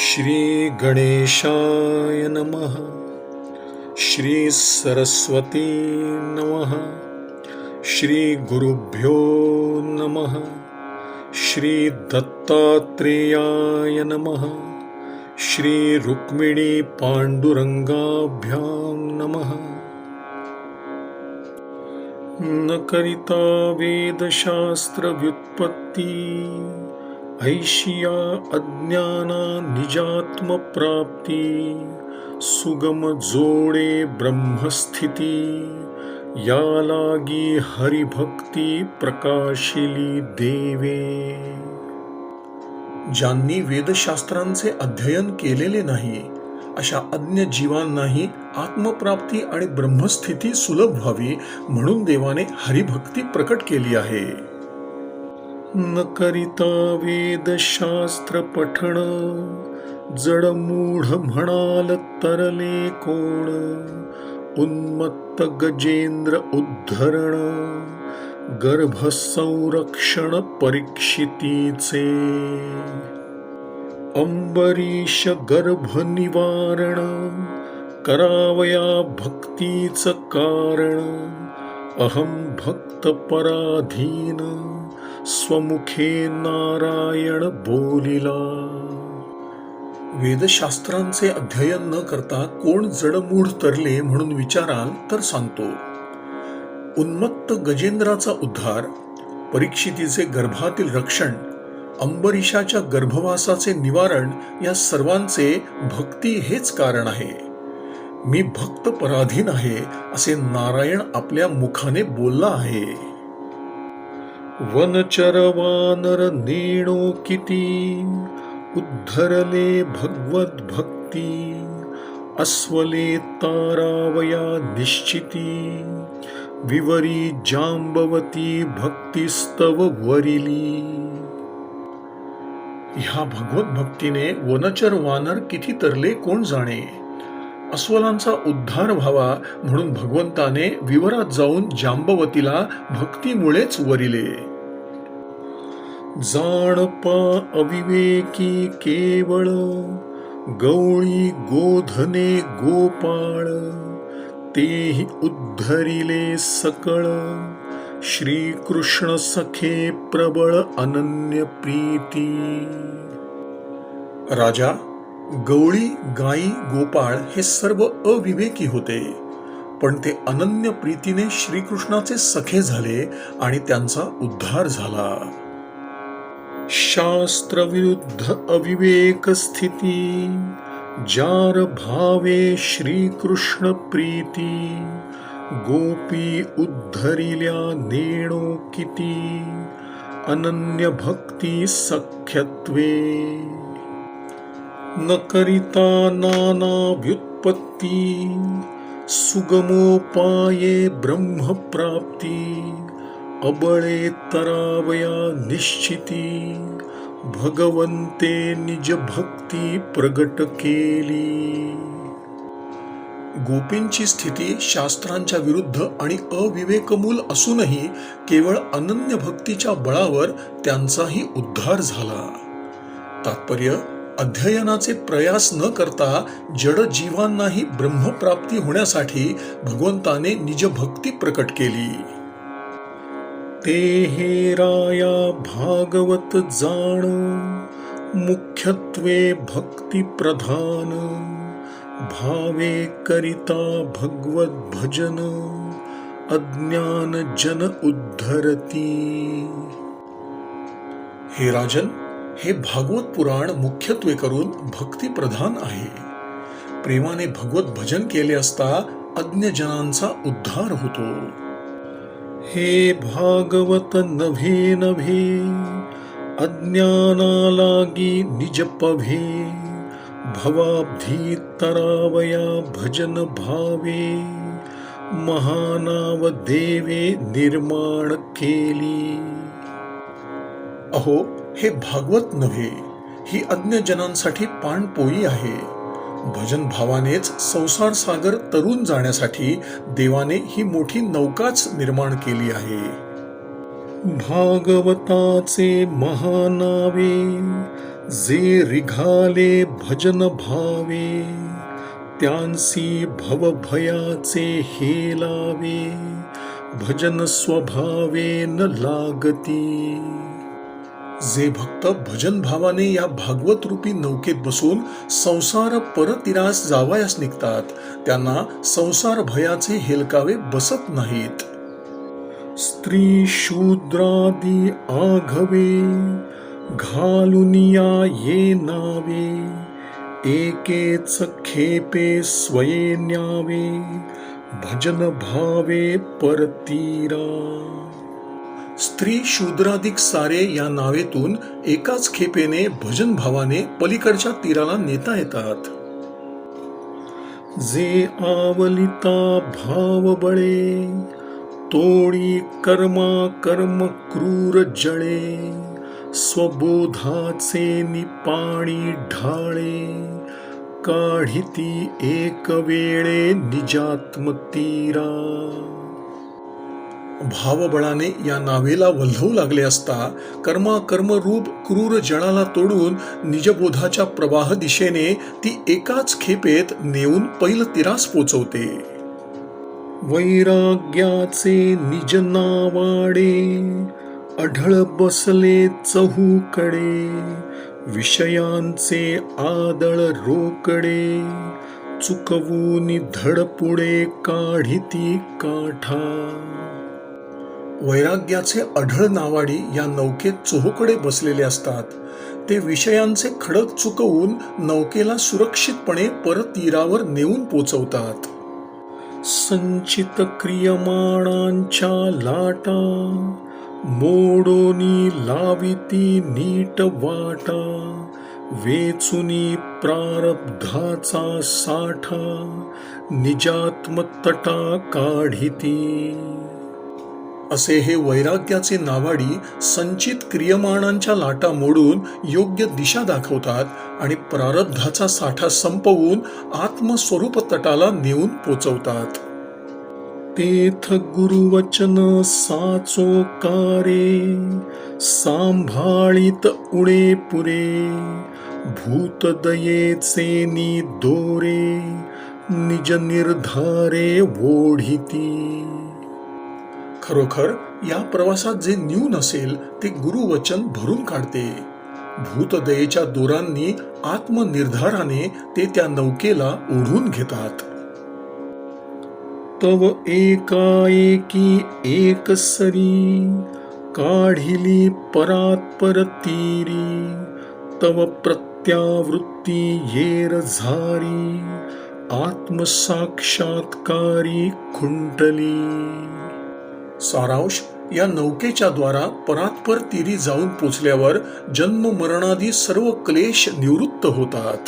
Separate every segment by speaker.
Speaker 1: श्री गणेशाय नमः श्री सरस्वती नमः श्री गुरुभ्यो नमः श्री दत्तात्रेयाय नमः श्री रुक्मिणी पांडुरंगाभ्यां नमः। न करिता वेदशास्त्र ऐशिया अज्ञाना निजात्मप्राप्ती सुगम जोडे ब्रह्मस्थिती या लागी हरिभक्ती प्रकाशिली देवे। ज्यांनी वेदशास्त्रांचे अध्ययन केलेले नाही अशा अज्ञ जीवांनाही आत्मप्राप्ती आणि ब्रह्मस्थिती सुलभ व्हावी म्हणून देवाने हरिभक्ती प्रकट केली आहे. न करिता वेदशास्त्र पठण जडमूढ म्हणाल तरले कोण उन्मत्त गजेंद्र उद्धरण गर्भसंरक्षण परीक्षितीचे. अंबरीश गर्भ निवारण करावया भक्तीच कारण अहम भक्त पराधीन. स्वमुखे नारायण बोलिला. वेदशास्त्रांचे अध्ययन न करता कोण जडमूढ तरले म्हणून विचाराल तर सांगतो. उन्मत्त गजेंद्राचा उद्धार परीक्षितीचे गर्भातील रक्षण अंबरीशाच्या गर्भवासाचे निवारण या सर्वांचे भक्ती हेच कारण आहे. मी भक्त पराधीन आहे असे नारायण आपल्या मुखाने बोलला आहे. वनचर वानर नेणो किती? उद्धरले भगवत भक्ती अस्वले तारावया निश्चिती. विवरी जांबवती भक्तिस्तव वरिली. ह्या भगवत भक्तीने वनचर वानर किती तरले कोण जाणे? अस्वलांचा उद्धार व्हावा म्हणून भगवंताने विवरात जाऊन जांबवतीला भक्तीमुळेच वरिले. जाणपा अविवेकी केवळ गवळी गोधने गोपाळ तेही उद्धरिले सकळ. श्रीकृष्ण सखे प्रबळ अनन्य प्रीती. राजा गवळी गाई गोपाळ हे सर्व अविवेकी होते. पण ते अनन्य प्रीतीने श्रीकृष्णाचे सखे झाले आणि त्यांचा उद्धार झाला. शास्त्रविरुद्ध अविवेक स्थिती जार भावे श्रीकृष्ण प्रीती गोपी उद्धरिल्या नेणो किती अनन्य भक्ती सख्यत्वे. न करिता नानाभ्युत्पत्ती सुगमोपाये ब्रह्मप्राप्ती अबळे तरावया निश्चिती भगवंते निज भक्ती प्रगट केली। गोपींची स्थिती शास्त्रांच्या विरुद्ध आणि अविवेकमूल असूनही केवळ अनन्य भक्तीच्या बळावर त्यांचाही उद्धार झाला. तात्पर्य अध्ययनाचे प्रयास न करता जड जीवांनाही ब्रह्मप्राप्ती होण्यासाठी भगवंताने निज भक्ती प्रकट केली. ते हे राया भागवत जाण मुख्यत्वे भक्ती प्रधान भावे करिता भगवत भजन अज्ञान जन उद्धरती. हे राजन हे भागवत पुराण मुख्यत्वे करून भक्ती प्रधान आहे. प्रेमाने भगवत भजन केले असता अज्ञजनांचा उद्धार होतो. हे भागवत नभे नभे अज्ञानालागी निज पभे भवाब्धी तरावया भजन भावे महानाव देवे निर्माण केली. अहो हे भागवत नव्हे ही अज्ञजनांसाठी पाणपोई आहे. भजन भावानेच संसार सागर तरुण जाण्यासाठी देवाने ही मोठी नौकाच निर्माण केली आहे. भागवताचे महानावे जे रिघाले भजन भावे त्यांसी भवभयाचे हेलावे भजन स्वभावे न लागती. जे भक्त भजन भावाने या भागवत रूपी नौकेत बसून संसार परतिरास जावयास निघतात. त्यांना संसार भयाचे हेलकावे बसत नाहीत. स्त्री शूद्रादी आघवे घालुनिया ये नावे एकेच खेपे स्वये न्यावे भजन भावे परतीरा. स्त्री शूद्राधिक सारे या नावेतून एकाच खेपेने भजन भावाने पलीकडच्या तीराला नेता येतात. जे आवलिता भाव बळे तोडी कर्मा कर्म क्रूर जळे स्वबोधाचे निपाणी ढाळे काढिती एक वेळे निजात्मतीरा भावबळाने या नावेला वल्हवू लागले असता कर्मा कर्मरूप क्रूर जळाला तोडून निजबोधाच्या प्रवाह दिशेने ती एकाच खेपेत नेऊन पैल तिरास पोचवते. वैराग्याचे निज नावाडे अढळ बसले चहूकडे विषयांचे आदळ रोकडे चुकवून धडपुडे काढिती काठा. वैराग्याचे अढळ नावाडी या नौकेत चोहोकडे बसलेले असतात. ते विषयांचे खडक चुकवून नौकेला सुरक्षितपणे परत तीरावर नेऊन पोचवतात. संचित क्रियमाणांच्या लाटा मोडोनी लाविती नीट वाटा वेचुनी प्रारब्धाचा साठा निजात्मतटा काढिती. असे हे वैराग्याचे नावाडी संचित क्रियमाणांच्या लाटा मोडून योग्य दिशा दाखवतात आणि प्रारब्धाचा साठा संपवून आत्मस्वरूप तटाला नेऊन पोचवतात. तेथ गुरुवचन साचो कारे सांभाळीत उडे पुरे भूतदयेचे नि दोरे निज निर्धारे ओढिती. खरोखर या प्रवासात जे न्यून असेल ते गुरुवचन भरून काढते. भूतदयेच्या दोरांनी आत्मनिर्धाराने ते त्या नौकेला ओढून घेतात. तव एकाएकी एक सरी काढिली परात्पर तीरी तव प्रत्यावृत्ती येर झारी आत्मसाक्षात्कारी खुंटली. सारांश या नौकेच्या द्वारा परात्पर तीरी जाऊन पोचल्यावर जन्म मरणादी सर्व क्लेश निवृत्त होतात.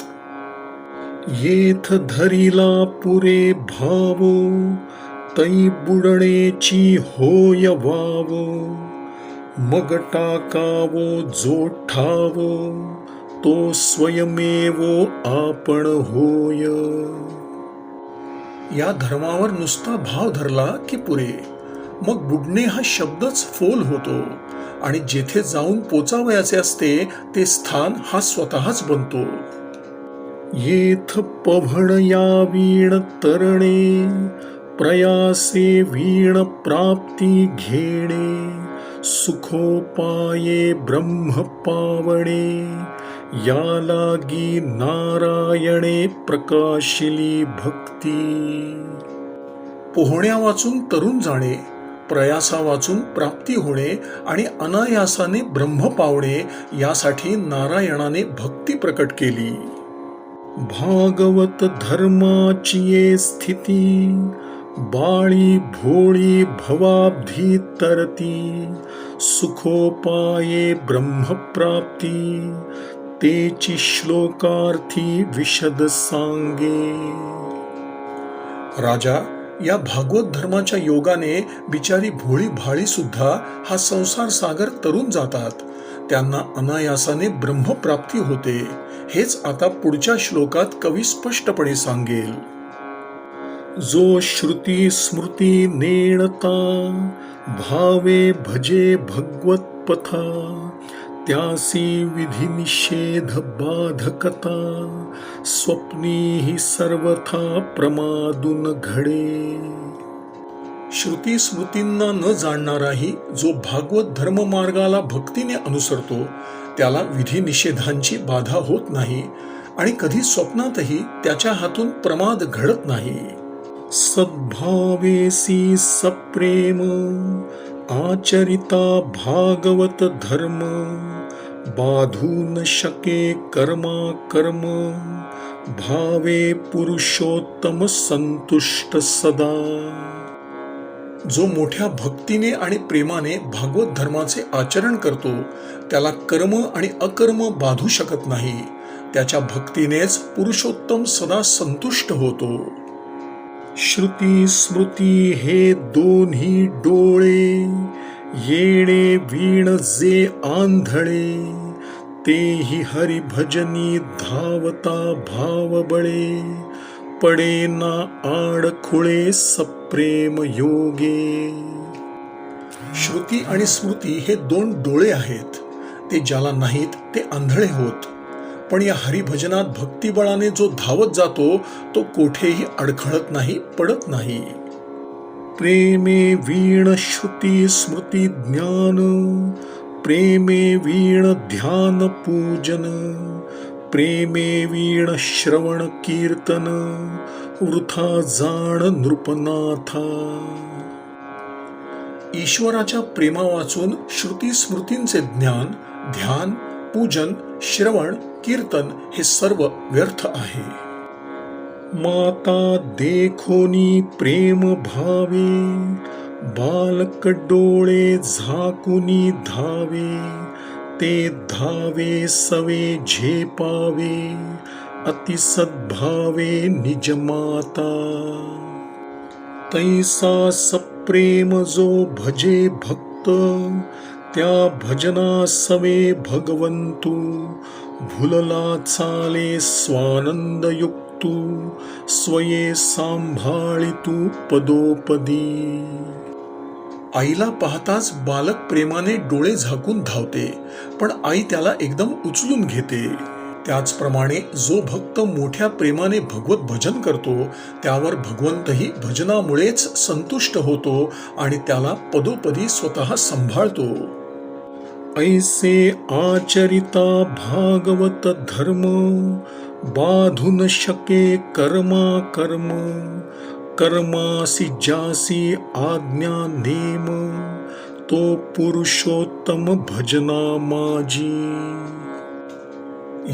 Speaker 1: येथ धरिला पुरे भावो तै बुडणेची होय वावो मग टाकावो जो ठावो तो स्वयमेवो आपण होय. या धर्मावर नुसता भाव धरला की पुरे. मग बुडणे हा शब्दच फोल होतो. आणि जेथे जाऊन पोचावयाचे असते ते स्थान हा स्वतःच बनतो. येथ पभण या वीण तरणे प्रयासे वीण प्राप्ती घेणे सुखोपाये ब्रह्म पावणे या लागी नारायणे प्रकाशिली भक्ती. पोहण्या वाचून तरुण जाणे प्रयासा वाचून प्राप्ती होणे आणि अनायासाने ब्रह्म पावणे यासाठी नारायणाने भक्ती प्रकट केली. भागवत धर्माची स्थिती बाळी भोळी भवाब्धी तरती सुखोपाये ब्रह्मप्राप्ती तेची श्लोकार्थी विशद सांगे. राजा या भागवत धर्माच्या योगाने बिचारी भोळी भाळी सुद्धा हा संसार सागर तरून जातात. त्यांना अनायासाने ब्रह्मप्राप्ती होते. हेच आता पुढच्या श्लोकात कवी स्पष्टपणे सांगेल. जो श्रुती स्मृती नेणता भावे भजे भगवत पथा त्यासी विधी निषेध बाधकता स्वप्नीही सर्वथा प्रमादून घडे. श्रुती स्मृतींना न जाणणाराही जो भागवत धर्म मार्गाला भक्तीने अनुसरतो त्याला विधी निषेधांची बाधा होत नाही आणि कधी स्वप्नातही त्याच्या हातून प्रमाद घडत नाही. सद्भावेसी सप्रेम आचरिता भागवत धर्म बाधू न शके कर्मा कर्म भावे पुरुषोत्तम संतुष्ट सदा. जो मोठ्या भक्तीने आणि प्रेमाने भागवत धर्माचे आचरण करतो त्याला कर्म आणि अकर्म बाधू शकत नाही. त्याच्या भक्तीनेच पुरुषोत्तम सदा संतुष्ट होतो. श्रुती स्मृती हे दोन्ही डोळे येणे वीण जे आंधळे तेही हरिभजनी धावता भावबळे पडे ना आडखुळे सप्रेम योगे. श्रुती आणि स्मृती हे दोन डोळे आहेत ते ज्याला नाहीत ते आंधळे होत. पण या हरिभजनात भक्तिबळाने जो धावत जातो तो कोठेही अडखळत नाही पडत नाही. प्रेमे वीण श्रुती स्मृती ज्ञान प्रेमे वीण ध्यान पूजन प्रेमे वीण श्रवण कीर्तन वृथा जाण नृपनाथा. ईश्वराच्या प्रेमा वाचून श्रुती स्मृतींचे ज्ञान ध्यान पूजन श्रवण कीर्तन हे सर्व व्यर्थ आहे. माता देखोनी प्रेम भावे बालक डोळे झाकुनी धावे ते धावे सवे झेपावे अतिसद्भावे निज माता. तैसा सप्रेम जो भजे भक्त त्या भजना सवे भगवंतू भुलला चाले स्वानंद युक्तू स्वये सांभाळितू पदोपदी. आईला पाहताच बालक प्रेमाने डोळे झाकून धावते पण आई त्याला एकदम उचलून घेते. त्याचप्रमाणे जो भक्त मोठ्या प्रेमाने भगवत भजन करतो त्यावर भगवंतही भजनामुळेच संतुष्ट होतो आणि त्याला पदोपदी स्वतः सांभाळतो. ऐसे आचरिता भागवत धर्म बाधून शके कर्मा कर्म कर्मासी जासी आज्ञा नेम तो पुरुषोत्तम भजना माझी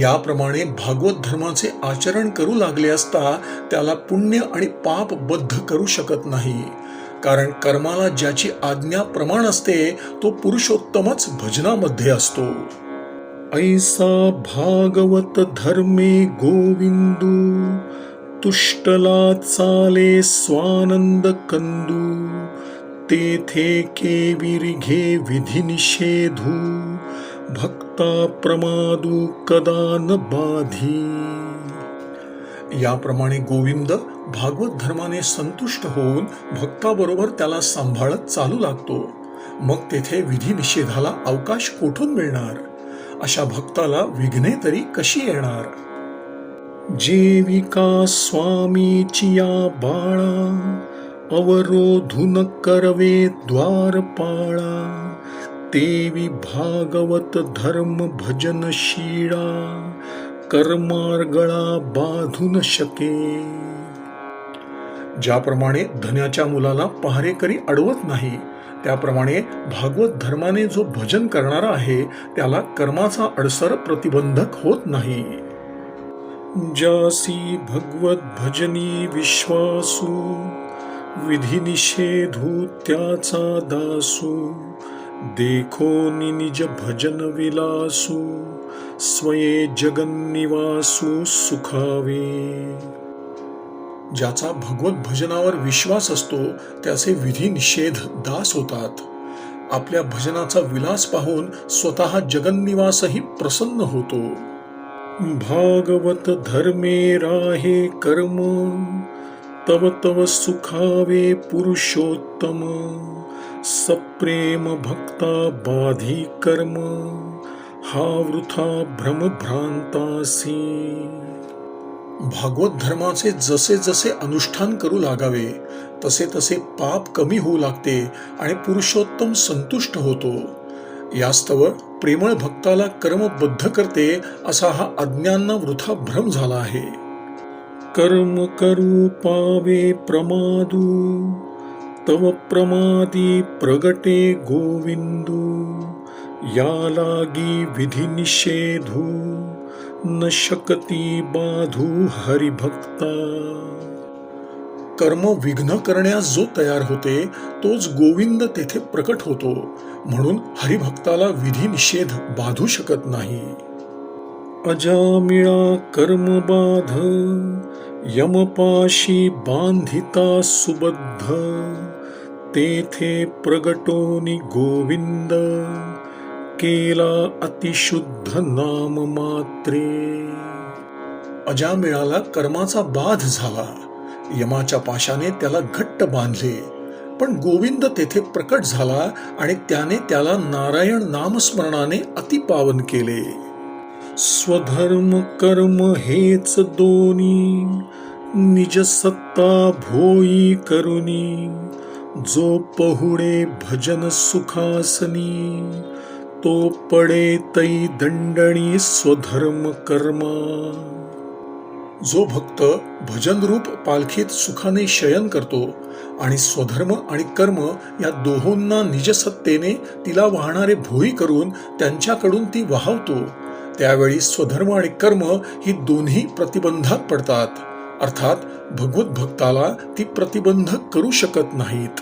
Speaker 1: याप्रमाणे भागवत धर्माचे आचरण करू लागले असता त्याला पुण्य आणि पाप बद्ध करू शकत नाही. कारण कर्माला ज्याची आज्ञा प्रमाण असते तो पुरुषोत्तमच भजनामध्ये असतो. ऐसा भागवत धर्मे गोविंदू तुष्टला चाले स्वानंद कंदू तेथे केविरिघे विधिनिषेधू निषेधू भक्ता प्रमादू कदा न बाधी। याप्रमाणे गोविंद भागवत धर्माने संतुष्ट होऊन भक्ताबरोबर त्याला सांभाळत चालू लागतो. मग तेथे विधी निषेधाला अवकाश कोठून मिळणार? अशा भक्ताला विघ्ने तरी कशी येणार? जेविका स्वामीची या बाळा अवरोधून करवे द्वारपाळा देवी भागवत धर्म भजन शिळा कर्मार्गळा बाधून शके. ज्याप्रमाणे धन्याच्या मुलाला पहारेकरी अडवत नाही त्याप्रमाणे भागवत धर्माने जो भजन करणारा आहे त्याला कर्माचा अडसर प्रतिबंधक होत नाही. जासी भगवत भजनी विश्वासू विधी निषेधू त्याचा दासू देखो निज भजन विलासू स्वये जगन्निवासू सुखावे. ज्याचा भगवत भजनावर विश्वास असतो त्याचे विधी निषेध दास होतात. आपल्या भजनाचा विलास पाहून स्वतः जगन्निवासही प्रसन्न होतो. भागवत धर्मे राहे कर्म तव तव सुखावे पुरुषोत्तम सप्रेम भक्ता बाधी कर्म हा वृथा भ्रमभ्रांतासी भागवत धर्माचे जसे जसे अनुष्ठान करू लागावे तसे तसे पाप कमी होऊ लागते आणि पुरुषोत्तम संतुष्ट होतो. यास्तव प्रेमळ भक्ताला कर्मबद्ध करते असा हा अज्ञांना वृथा भ्रम झाला आहे. कर्म करू पावे प्रमादू तव प्रमादी प्रगटे गोविंदू या लागी विधी निषेधू. न शकती बाधू हरिभक्ता. कर्म विघ्न करण्यास जो तयार होते तोच गोविंद तेथे प्रकट होतो. म्हणून हरिभक्ताला विधी निषेध बाधू शकत नाही. अजामिळा कर्मबाध यमपाशी बांधिता सुबद्ध तेथे प्रगटोनी गोविंद. केला अतिशुद्ध नाम मात्रे. अजामिळाला कर्माचा बाध झाला. यमाच्या पाशाने त्याला घट्ट बांधले. पण गोविंद तेथे प्रकट झाला आणि त्याने त्याला नारायण नामस्मरणाने अतिपावन केले. स्वधर्म कर्म हेच दोनी. निज सत्ता भोई करुनी. जो पहुडे भजन सुखासनी. तो पडे तै दंडणी स्वधर्म कर्मा. जो भक्त भजनरूप पालखीत सुखाने शयन करतो आणि स्वधर्म आणि कर्म या दोहोंना निजसत्तेने तिला वाहणारे भोई करून त्यांच्याकडून ती वाहवतो त्यावेळी स्वधर्म आणि कर्म ही दोन्ही प्रतिबंधात पडतात. अर्थात भगवत भक्ताला ती प्रतिबंध करू शकत नाहीत.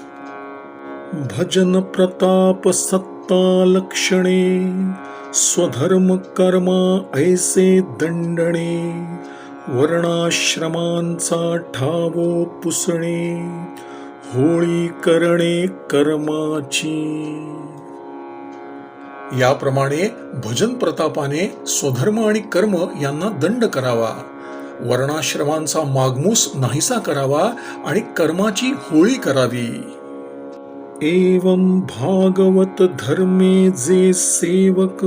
Speaker 1: भजन प्रताप सत् लक्षणे स्वधर्म कर्मा ऐसे दंडणे वर्णाश्रमांचा ठावो पुसणे होळी करणे कर्माची. याप्रमाणे भजन प्रतापाने स्वधर्म आणि कर्म यांना दंड करावा. वर्णाश्रमांचा मागमूस नाहीसा करावा आणि कर्माची होळी करावी. एवं भागवत धर्मे जे सेवक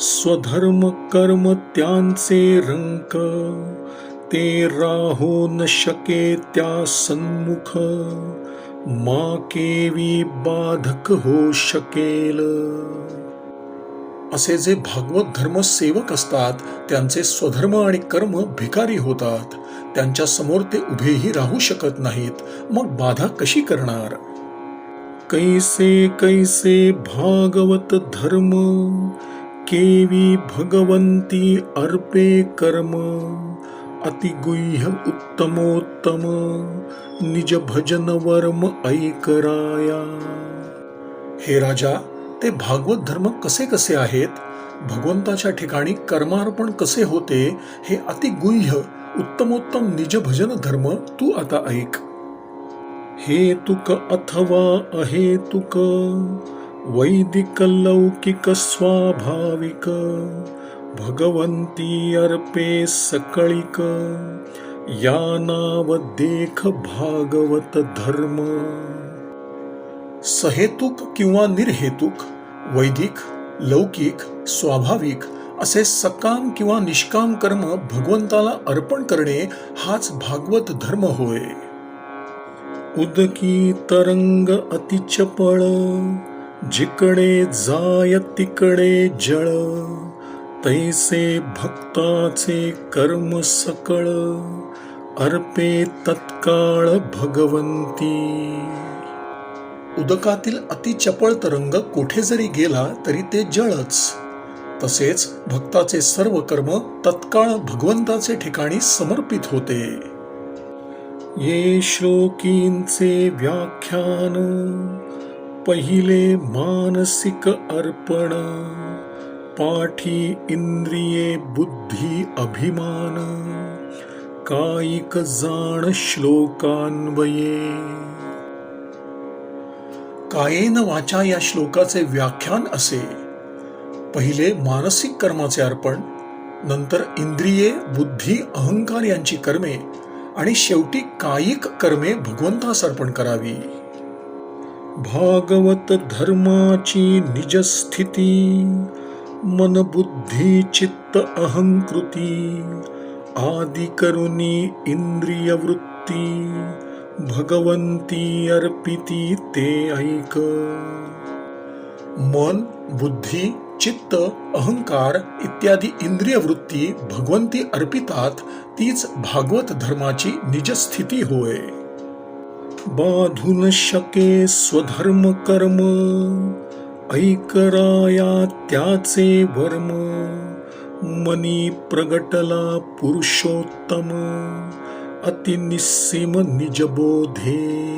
Speaker 1: स्वधर्म कर्म त्यांचे रंक ते राहो न शके त्या सन्मुख मा केवी बाधक हो शकेल. असे जे भागवत धर्म सेवक असतात त्यांचे स्वधर्म आणि कर्म भिकारी होतात. त्यांच्यासमोर ते उभेही राहू शकत नाहीत. मग बाधा कशी करणार? कैसे कैसे भागवत धर्म केवी भगवंती अर्पे कर्म अतिगुह्य उत्तमोत्तम निज भजन वर्म ऐकराया। हे राजा ते भागवत धर्म कसे कसे आहेत? भगवंताच्या ठिकाणी कर्मार्पण कसे होते? हे अतिगुह्य उत्तमोत्तम निज भजन धर्म तू आता ऐक. हेतुक अथवा अहेतुक वैदिक लौकिक स्वाभाविक भगवंती अर्पे सकळिक या नाव देख भागवत धर्म। सहेतुक किंवा निर्हेतुक वैदिक लौकिक स्वाभाविक असे सकाम किंवा निष्काम कर्म भगवंताला अर्पण करणे हाच भागवत धर्म होय। उदकी तरंग अतिचपळ जिकडे जाय तिकडे जळ तैसे भक्ताचे कर्म सकळ अर्पे तत्काळ भगवंती. उदकातील अतिचपळ तरंग कोठे जरी गेला तरी ते जळच. तसेच भक्ताचे सर्व कर्म तत्काळ भगवंताचे ठिकाणी समर्पित होते. ये श्लोकींचे व्याख्यान पहिले मानसिक अर्पण पाठी इंद्रिये बुद्धी अभिमान कायिक जाण श्लोकान्वये. कायेन वाचा या श्लोकाचे व्याख्यान असे? पहिले मानसिक कर्माचे अर्पण नंतर इंद्रिये बुद्धी अहंकार यांची कर्मे आणि शेवटी कायिक कर्मे भगवंतास अर्पण करावी. भागवत धर्माची निजस्थिती मन बुद्धी चित्त अहंकृती आदि करुणी इंद्रिय वृत्ती भगवंती अर्पिती ते ऐक. मन बुद्धी चित्त अहंकार इत्यादी इंद्रिय वृत्ती भगवंती अर्पितात तीच भागवत धर्माची निजस्थिती होय. बाधून शके स्वधर्म कर्म ऐकराया त्याचे वर्म मनी प्रगटला पुरुषोत्तम अतिनिस्सीम निजबोधे.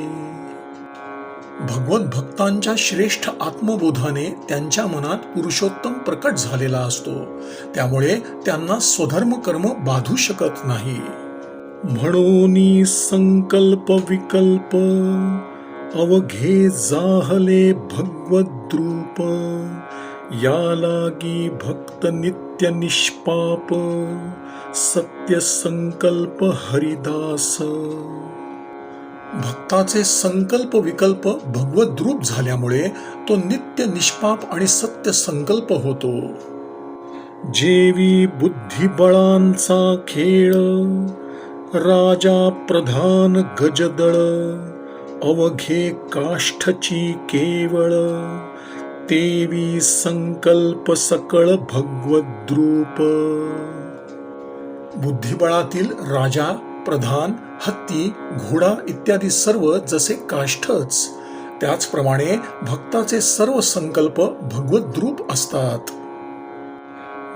Speaker 1: भगवत भक्तांच्या श्रेष्ठ आत्मबोधाने त्यांच्या मनात पुरुषोत्तम प्रकट झालेला असतो. त्यामुळे त्यांना स्वधर्म कर्म बाधू शकत नाही. म्हणून संकल्प विकल्प अवघे जाहले भगवद्रूप या लागी भक्त नित्य निष्पाप सत्य संकल्प हरिदास. भक्ताचे संकल्प विकल्प भगवद्रूप झाल्यामुळे तो नित्य निष्पाप आणि सत्य संकल्प होतो. जेवी बुद्धिबळांचा खेळ राजा प्रधान गजदळ अवघे काष्ठची केवळ तेवी संकल्प सकळ भगवद्रूप बुद्धिबळातील राजा प्रधान हत्ती घोडा इत्यादी सर्व जसे काष्ठच त्याचप्रमाणे भक्ताचे सर्व संकल्प भगवद्रूप असतात.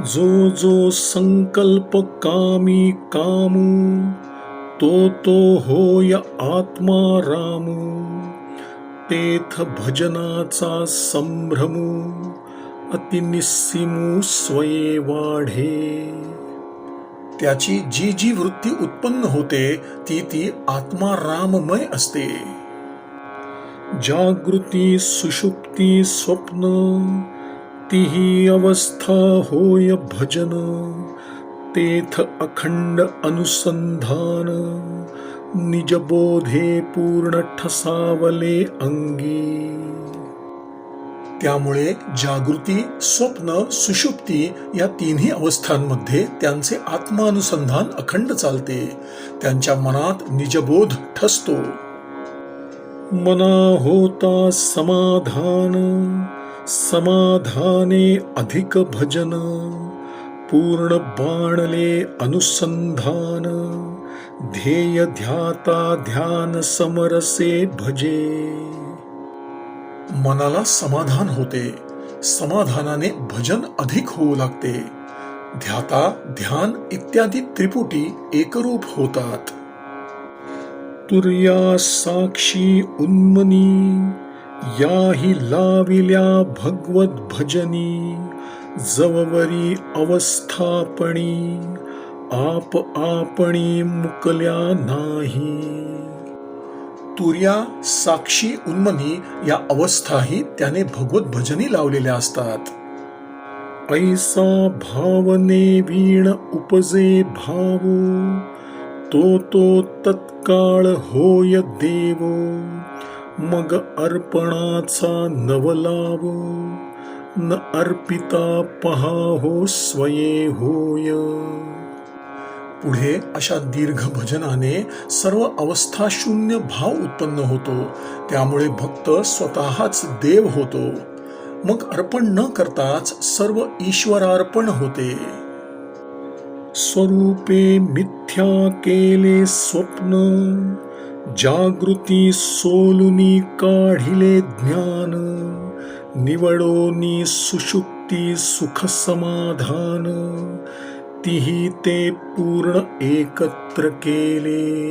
Speaker 1: जो जो संकल्प कामी कामू तो तो होय आत्मा रामू तेथ भजनाचा संभ्रमू अतिनिस्सिमू स्वये वाढे. त्याची जी जी वृत्ती उत्पन्न होते ती ती आत्मा राममय असते. जागृती सुषुप्ती स्वप्न तीही अवस्था होय भजन तेथ अखंड अनुसंधान निजबोधे पूर्ण ठसावले अंगी. त्यामुळे जागृती स्वप्न सुषुप्ती या तिन्ही अवस्थांमध्ये त्यांचे आत्मानुसंधान अखंड चालते. त्यांच्या मनात निजबोध ठसतो. मना होता समाधान समाधाने अधिक भजन पूर्ण बाणले अनुसंधान ध्येय ध्याता ध्यान समरसे भजे. मनाला समाधान होते. समाधानाने भजन अधिक होऊ लागते. ध्याता ध्यान इत्यादी त्रिपुटी एकरूप होतात. तुर्या साक्षी उन्मनी याही लाविल्या भगवत भजनी जववरी अवस्थापणी आप आपणी मुकल्या नाही. तुर्या साक्षी उन्मनी या अवस्थाही त्याने भगवत भजनी लावलेल्या असतात. ऐसा भावने वीण उपजे भावो तो तो तत्काळ होय देव मग अर्पणाचा नवलाव न अर्पिता पहा हो स्वये होय. पुढे अशा दीर्घ भजनाने सर्व अवस्था शून्य भाव उत्पन्न होतो. त्यामुळे भक्त स्वतःच देव होतो. मग अर्पण न करताच सर्व ईश्वरार्पण होते. स्वरूपे मिथ्या केले स्वप्न जागृती सोलुनी काढिले ज्ञान निवडोनी सुशुक्ती सुख समाधान तीही ते पूर्ण एकत्र केले.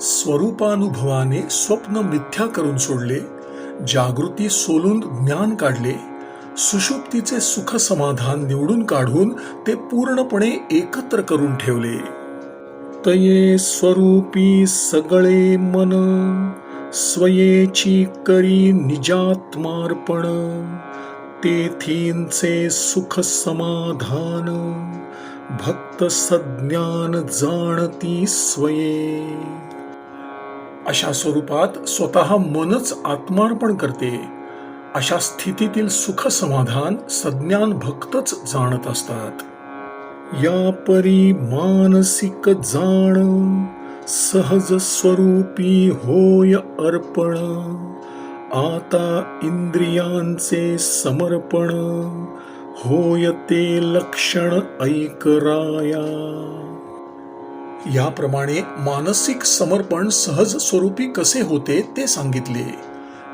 Speaker 1: स्वरूपानुभवाने स्वप्न मिथ्या करून सोडले जागृती सोलून ज्ञान काढले सुषुप्तीचे सुख समाधान निवडून काढून ते पूर्णपणे एकत्र करून ठेवले. तये स्वरूपी सगळे मन स्वयेची करी निजात्मार्पण तेथींचे सुख समाधान भक्त सज्ञान जाणती स्वये. अशा स्वरूपात स्वतः मनच आत्मार्पण करते. अशा स्थितीतील सुख समाधान सज्ञान भक्तच जाणत असतात. या परी मानसिक जाण सहज स्वरूपी होय अर्पण. आता इंद्रियांचे समर्पण. होय ते लक्षण ऐकराया याप्रमाणे मानसिक समर्पण सहज स्वरूपी कसे होते ते सांगितले.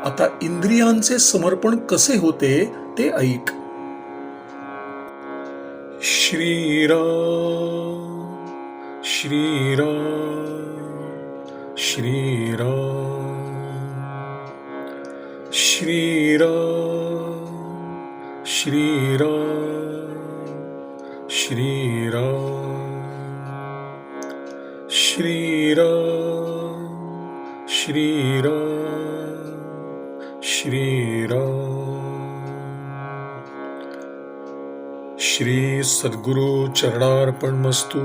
Speaker 1: आता इंद्रियांचे समर्पण कसे होते ते ऐक. श्रीराम श्रीराम श्रीराम. श्रीराम श्रीराम श्रीराम श्रीराम श्रीराम श्रीराम। श्री सद्गुरु चरणार्पण मस्तू